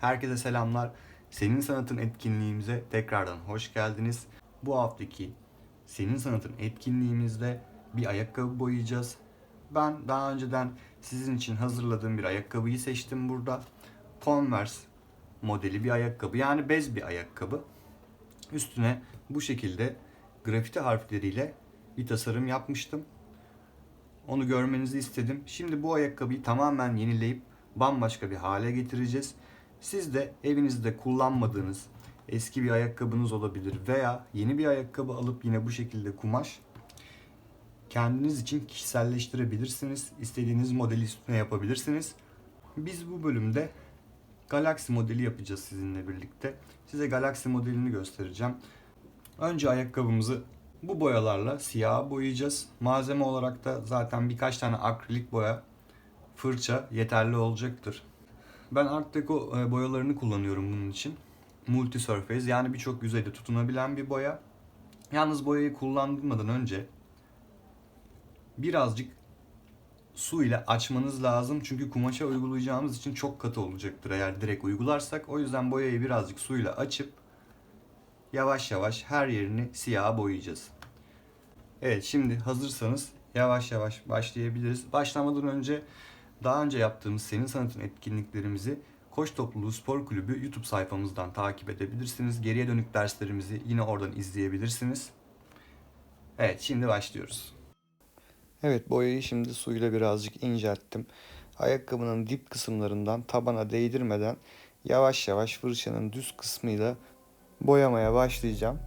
Herkese selamlar. Senin Sanatın etkinliğimize tekrardan hoş geldiniz. Bu haftaki Senin Sanatın etkinliğimizde bir ayakkabı boyayacağız. Ben daha önceden sizin için hazırladığım bir ayakkabıyı seçtim burada. Converse modeli bir ayakkabı yani bez bir ayakkabı. Üstüne bu şekilde grafiti harfleriyle bir tasarım yapmıştım. Onu görmenizi istedim. Şimdi bu ayakkabıyı tamamen yenileyip bambaşka bir hale getireceğiz. Siz de evinizde kullanmadığınız eski bir ayakkabınız olabilir veya yeni bir ayakkabı alıp yine bu şekilde kumaş kendiniz için kişiselleştirebilirsiniz. İstediğiniz modeli üstüne yapabilirsiniz. Biz bu bölümde Galaxy modeli yapacağız sizinle birlikte. Size Galaxy modelini göstereceğim. Önce ayakkabımızı bu boyalarla siyah boyayacağız. Malzeme olarak da zaten birkaç tane akrilik boya, fırça yeterli olacaktır. Ben Art Deco e, boyalarını kullanıyorum bunun için. Multi Surface yani birçok yüzeyde tutunabilen bir boya. Yalnız boyayı kullanmadan önce birazcık su ile açmanız lazım. Çünkü kumaşa uygulayacağımız için çok katı olacaktır eğer direkt uygularsak. O yüzden boyayı birazcık suyla açıp yavaş yavaş her yerini siyaha boyayacağız. Evet şimdi hazırsanız yavaş yavaş başlayabiliriz. Başlamadan önce daha önce yaptığımız Senin Sanatın etkinliklerimizi Koç Topluluğu Spor Kulübü YouTube sayfamızdan takip edebilirsiniz. Geriye dönük derslerimizi yine oradan izleyebilirsiniz. Evet şimdi başlıyoruz. Evet boyayı şimdi suyla birazcık incelttim. Ayakkabının dip kısımlarından tabana değdirmeden yavaş yavaş fırçanın düz kısmıyla boyamaya başlayacağım.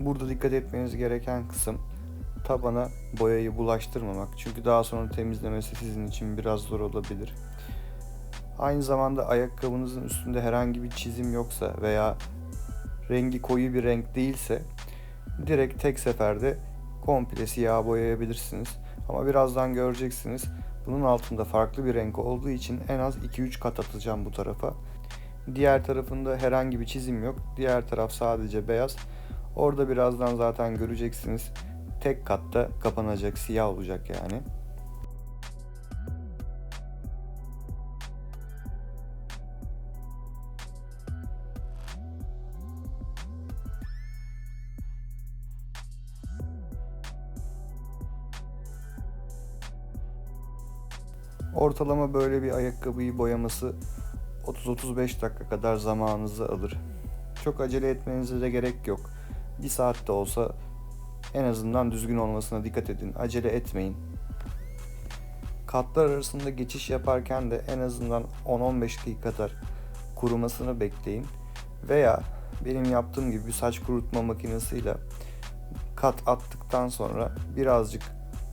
Burada dikkat etmeniz gereken kısım tabana boyayı bulaştırmamak. Çünkü daha sonra temizlemesi sizin için biraz zor olabilir. Aynı zamanda ayakkabınızın üstünde herhangi bir çizim yoksa veya rengi koyu bir renk değilse direkt tek seferde komple siyah boyayabilirsiniz. Ama birazdan göreceksiniz bunun altında farklı bir renk olduğu için en az 2-3 kat atacağım bu tarafa. Diğer tarafında herhangi bir çizim yok. Diğer taraf sadece beyaz. Orada birazdan zaten göreceksiniz. Tek katta kapanacak, siyah olacak yani. Ortalama böyle bir ayakkabıyı boyaması 30-35 dakika kadar zamanınızı alır. Çok acele etmenize de gerek yok. Bir saatte olsa en azından düzgün olmasına dikkat edin. Acele etmeyin. Katlar arasında geçiş yaparken de en azından 10-15 dakika kadar kurumasını bekleyin. Veya benim yaptığım gibi saç kurutma makinesiyle kat attıktan sonra birazcık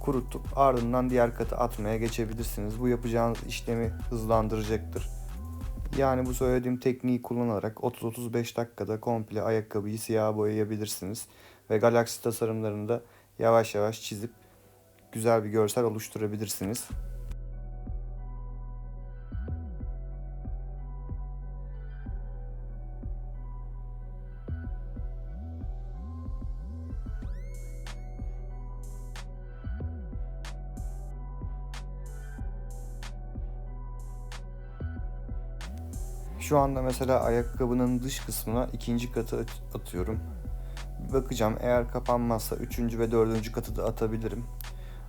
kurutup ardından diğer katı atmaya geçebilirsiniz. Bu yapacağınız işlemi hızlandıracaktır. Yani bu söylediğim tekniği kullanarak 30-35 dakikada komple ayakkabıyı siyah boyayabilirsiniz. Ve galaksi tasarımlarını da yavaş yavaş çizip güzel bir görsel oluşturabilirsiniz. Şu anda mesela ayakkabının dış kısmına ikinci katı at- atıyorum. Bakacağım eğer kapanmazsa üçüncü ve dördüncü katı da atabilirim.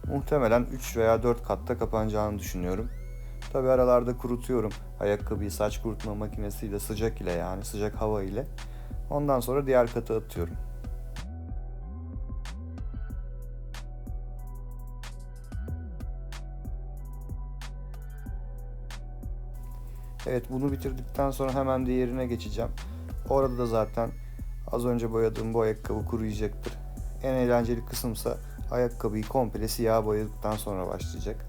Muhtemelen 3 veya 4 katta kapanacağını düşünüyorum. Tabi aralarda kurutuyorum ayakkabıyı saç kurutma makinesiyle sıcak ile yani sıcak hava ile. Ondan sonra diğer katı atıyorum. Evet bunu bitirdikten sonra hemen diğerine geçeceğim. Orada da zaten az önce boyadığım bu ayakkabı kuruyacaktır. En eğlenceli kısımsa ayakkabıyı komple siyah boyadıktan sonra başlayacak.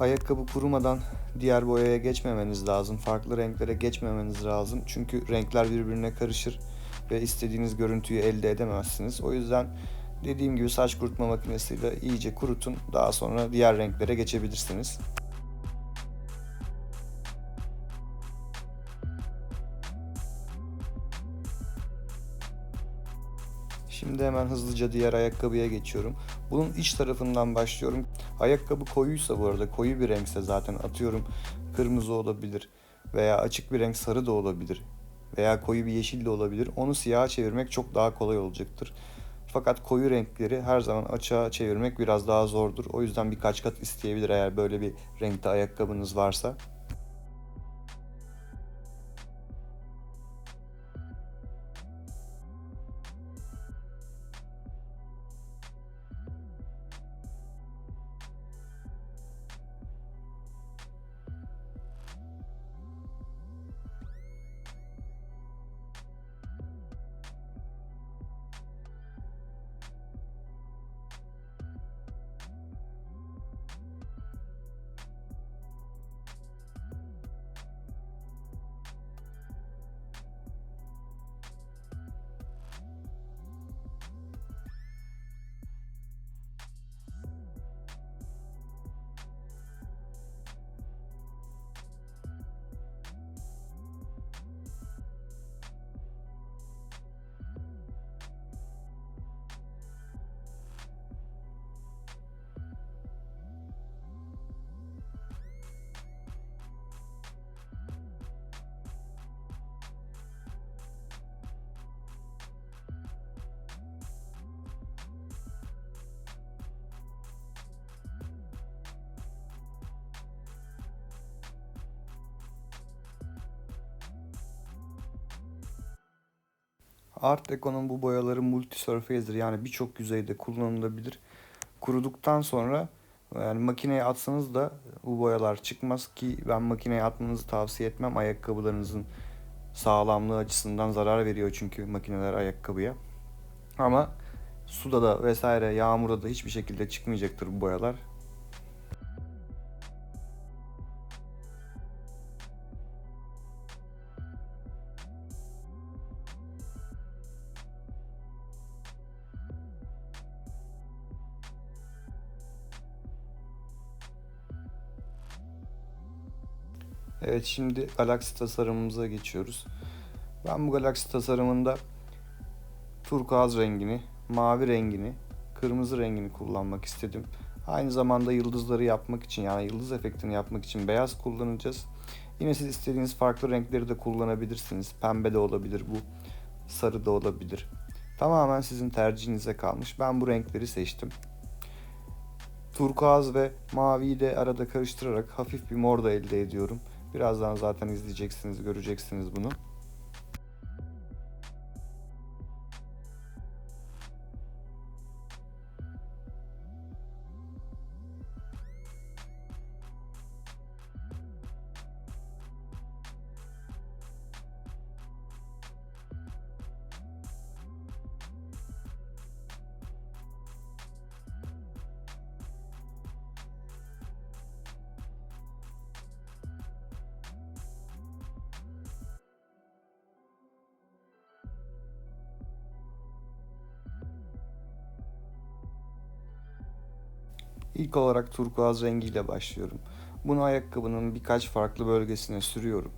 Ayakkabı kurumadan diğer boyaya geçmemeniz lazım. Farklı renklere geçmemeniz lazım. Çünkü renkler birbirine karışır ve istediğiniz görüntüyü elde edemezsiniz. O yüzden dediğim gibi saç kurutma makinesiyle iyice kurutun. Daha sonra diğer renklere geçebilirsiniz. Şimdi hemen hızlıca diğer ayakkabıya geçiyorum. Bu Bunun iç tarafından başlıyorum. Ayakkabı koyuysa bu arada koyu bir renkse zaten atıyorum kırmızı olabilir veya açık bir renk sarı da olabilir veya koyu bir yeşil de olabilir. Onu siyaha çevirmek çok daha kolay olacaktır. Fakat koyu renkleri her zaman açığa çevirmek biraz daha zordur. O yüzden birkaç kat isteyebilir eğer böyle bir renkte ayakkabınız varsa. Art Deco'nun bu boyaları multi surface'dir. Yani birçok yüzeyde kullanılabilir. Kuruduktan sonra yani makineye atsanız da bu boyalar çıkmaz ki ben makineye atmanızı tavsiye etmem. Ayakkabılarınızın sağlamlığı açısından zarar veriyor çünkü makineler ayakkabıya. Ama suda da vesaire yağmurda da hiçbir şekilde çıkmayacaktır bu boyalar. Evet şimdi galaksi tasarımımıza geçiyoruz. Ben bu galaksi tasarımında turkuaz rengini, mavi rengini, kırmızı rengini kullanmak istedim. Aynı zamanda yıldızları yapmak için yani yıldız efektini yapmak için beyaz kullanacağız. Yine siz istediğiniz farklı renkleri de kullanabilirsiniz. Pembe de olabilir bu, sarı da olabilir. Tamamen sizin tercihinize kalmış. Ben bu renkleri seçtim. Turkuaz ve maviyi de arada karıştırarak hafif bir mor da elde ediyorum. Birazdan zaten izleyeceksiniz, göreceksiniz bunu. İlk olarak turkuaz rengiyle başlıyorum. Bunu ayakkabının birkaç farklı bölgesine sürüyorum.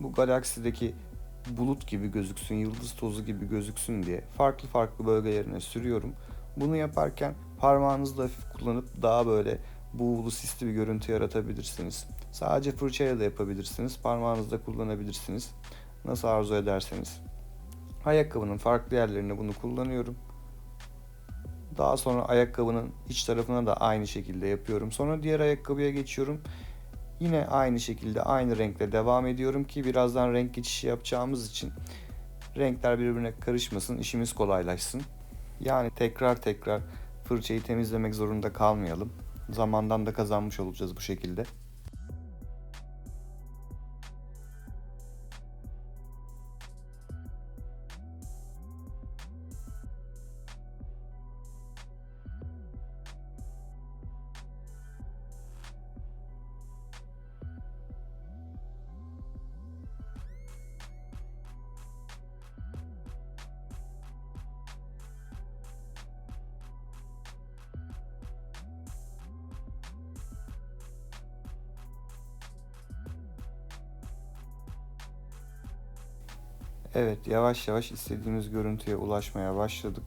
Bu galaksideki bulut gibi gözüksün, yıldız tozu gibi gözüksün diye farklı farklı bölgelerine sürüyorum. Bunu yaparken parmağınızı hafif kullanıp daha böyle buğulu sisli bir görüntü yaratabilirsiniz. Sadece fırçayla da yapabilirsiniz, parmağınızda kullanabilirsiniz. Nasıl arzu ederseniz. Ayakkabının farklı yerlerine bunu kullanıyorum. Daha sonra ayakkabının iç tarafına da aynı şekilde yapıyorum. Sonra diğer ayakkabıya geçiyorum. Yine aynı şekilde aynı renkle devam ediyorum ki birazdan renk geçişi yapacağımız için renkler birbirine karışmasın, işimiz kolaylaşsın. Yani tekrar tekrar fırçayı temizlemek zorunda kalmayalım. Zamandan da kazanmış olacağız bu şekilde. Evet, yavaş yavaş istediğimiz görüntüye ulaşmaya başladık.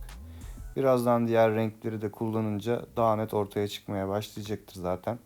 Birazdan diğer renkleri de kullanınca daha net ortaya çıkmaya başlayacaktır zaten.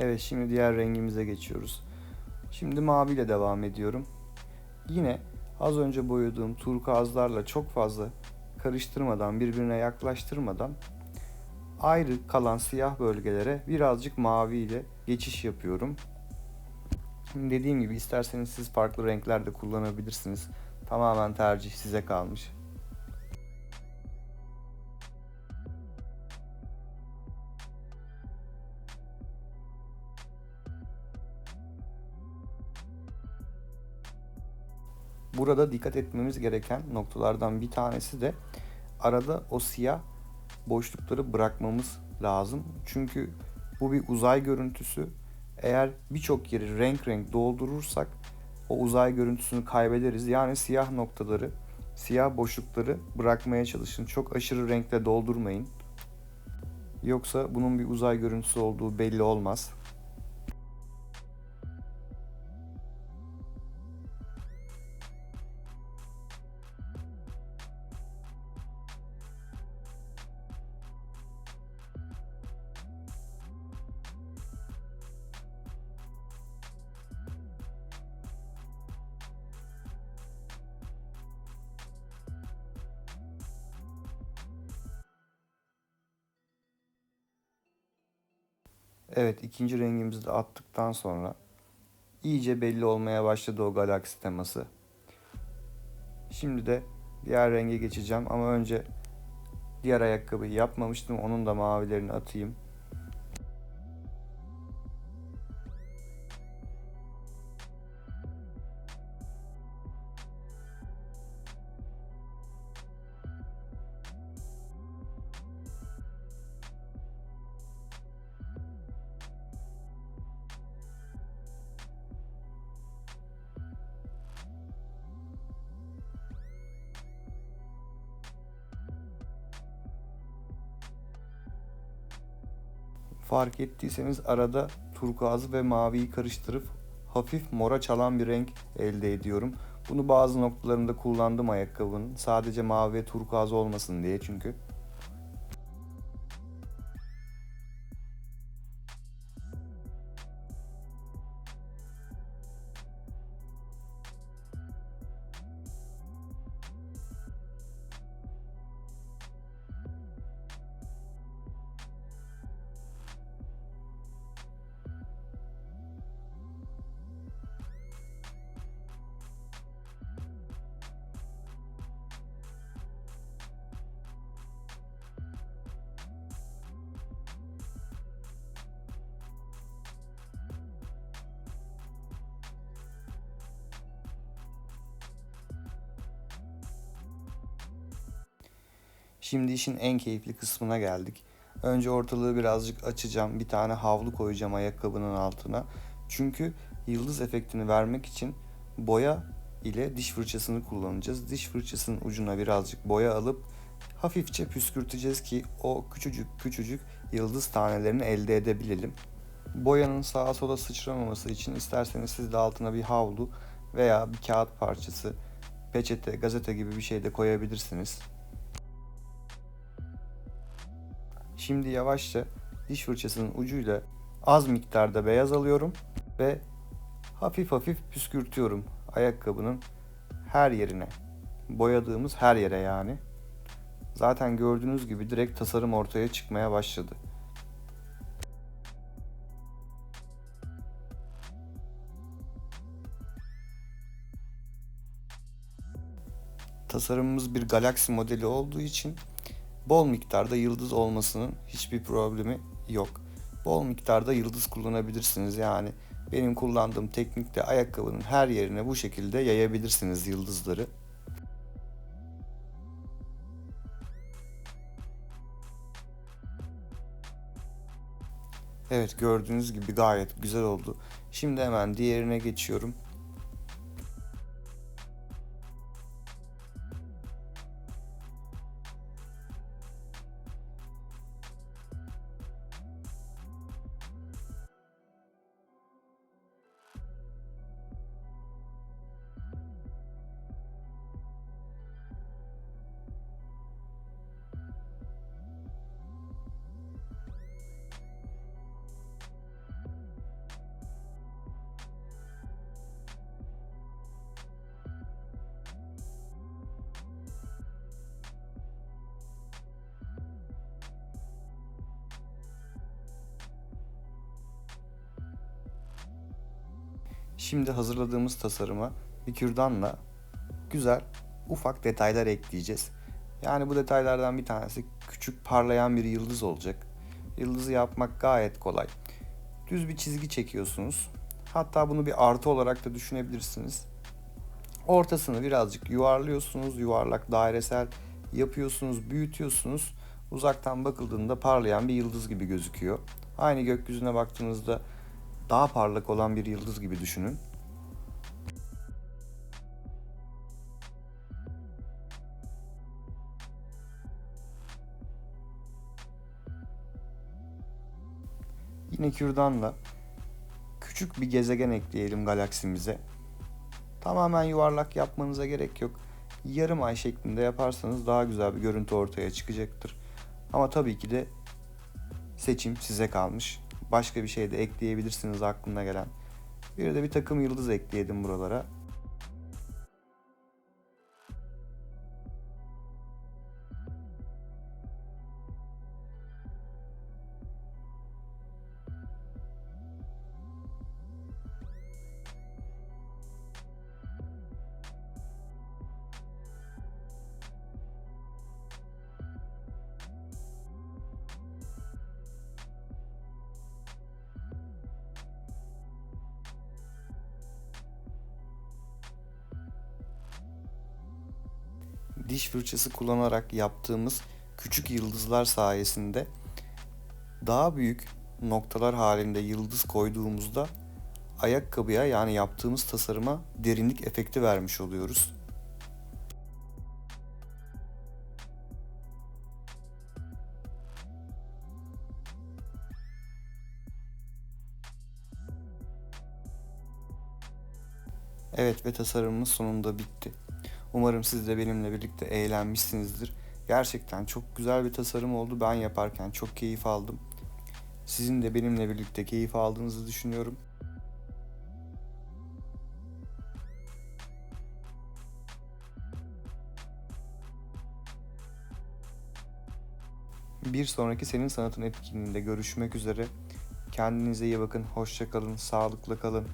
Evet şimdi diğer rengimize geçiyoruz. Şimdi mavi ile devam ediyorum. Yine az önce boyadığım turkuazlarla çok fazla karıştırmadan, birbirine yaklaştırmadan ayrı kalan siyah bölgelere birazcık mavi ile geçiş yapıyorum. Şimdi dediğim gibi isterseniz siz farklı renkler de kullanabilirsiniz. Tamamen tercih size kalmış. Burada dikkat etmemiz gereken noktalardan bir tanesi de arada o siyah boşlukları bırakmamız lazım. Çünkü bu bir uzay görüntüsü. Eğer birçok yeri renk renk doldurursak o uzay görüntüsünü kaybederiz. Yani siyah noktaları, siyah boşlukları bırakmaya çalışın. Çok aşırı renkle doldurmayın. Yoksa bunun bir uzay görüntüsü olduğu belli olmaz. Evet ikinci rengimizi de attıktan sonra iyice belli olmaya başladı o galaksi teması. Şimdi de diğer renge geçeceğim ama önce diğer ayakkabıyı yapmamıştım. Onun da mavilerini atayım. Fark ettiyseniz arada turkuazı ve maviyi karıştırıp hafif mora çalan bir renk elde ediyorum. Bunu bazı noktalarında kullandım ayakkabının. Sadece mavi ve turkuaz olmasın diye çünkü. Şimdi işin en keyifli kısmına geldik. Önce ortalığı birazcık açacağım. Bir tane havlu koyacağım ayakkabının altına. Çünkü yıldız efektini vermek için boya ile diş fırçasını kullanacağız. Diş fırçasının ucuna birazcık boya alıp hafifçe püskürteceğiz ki o küçücük küçücük yıldız tanelerini elde edebilelim. Boyanın sağa sola sıçramaması için isterseniz siz de altına bir havlu veya bir kağıt parçası, peçete, gazete gibi bir şey de koyabilirsiniz. Şimdi yavaşça diş fırçasının ucuyla az miktarda beyaz alıyorum ve hafif hafif püskürtüyorum ayakkabının her yerine. Boyadığımız her yere yani. Zaten gördüğünüz gibi direkt tasarım ortaya çıkmaya başladı. Tasarımımız bir galaksi modeli olduğu için bol miktarda yıldız olmasının hiçbir problemi yok. Bol miktarda yıldız kullanabilirsiniz yani benim kullandığım teknikte ayakkabının her yerine bu şekilde yayabilirsiniz yıldızları. Evet gördüğünüz gibi gayet güzel oldu. Şimdi hemen diğerine geçiyorum. Şimdi hazırladığımız tasarıma bir kürdanla güzel ufak detaylar ekleyeceğiz. Yani bu detaylardan bir tanesi küçük parlayan bir yıldız olacak. Yıldızı yapmak gayet kolay. Düz bir çizgi çekiyorsunuz. Hatta bunu bir artı olarak da düşünebilirsiniz. Ortasını birazcık yuvarlıyorsunuz. Yuvarlak dairesel yapıyorsunuz, büyütüyorsunuz. Uzaktan bakıldığında parlayan bir yıldız gibi gözüküyor. Aynı gökyüzüne baktığınızda daha parlak olan bir yıldız gibi düşünün. Yine kürdanla küçük bir gezegen ekleyelim galaksimize. Tamamen yuvarlak yapmanıza gerek yok. Yarım ay şeklinde yaparsanız daha güzel bir görüntü ortaya çıkacaktır. Ama tabii ki de seçim size kalmış. Başka bir şey de ekleyebilirsiniz aklına gelen. Bir de bir takım yıldız ekleyelim buralara. Diş fırçası kullanarak yaptığımız küçük yıldızlar sayesinde daha büyük noktalar halinde yıldız koyduğumuzda ayakkabıya yani yaptığımız tasarıma derinlik efekti vermiş oluyoruz. Evet ve tasarımımız sonunda bitti. Umarım siz de benimle birlikte eğlenmişsinizdir. Gerçekten çok güzel bir tasarım oldu. Ben yaparken çok keyif aldım. Sizin de benimle birlikte keyif aldığınızı düşünüyorum. Bir sonraki Senin Sanatın etkinliğinde görüşmek üzere. Kendinize iyi bakın, hoşça kalın, sağlıkla kalın.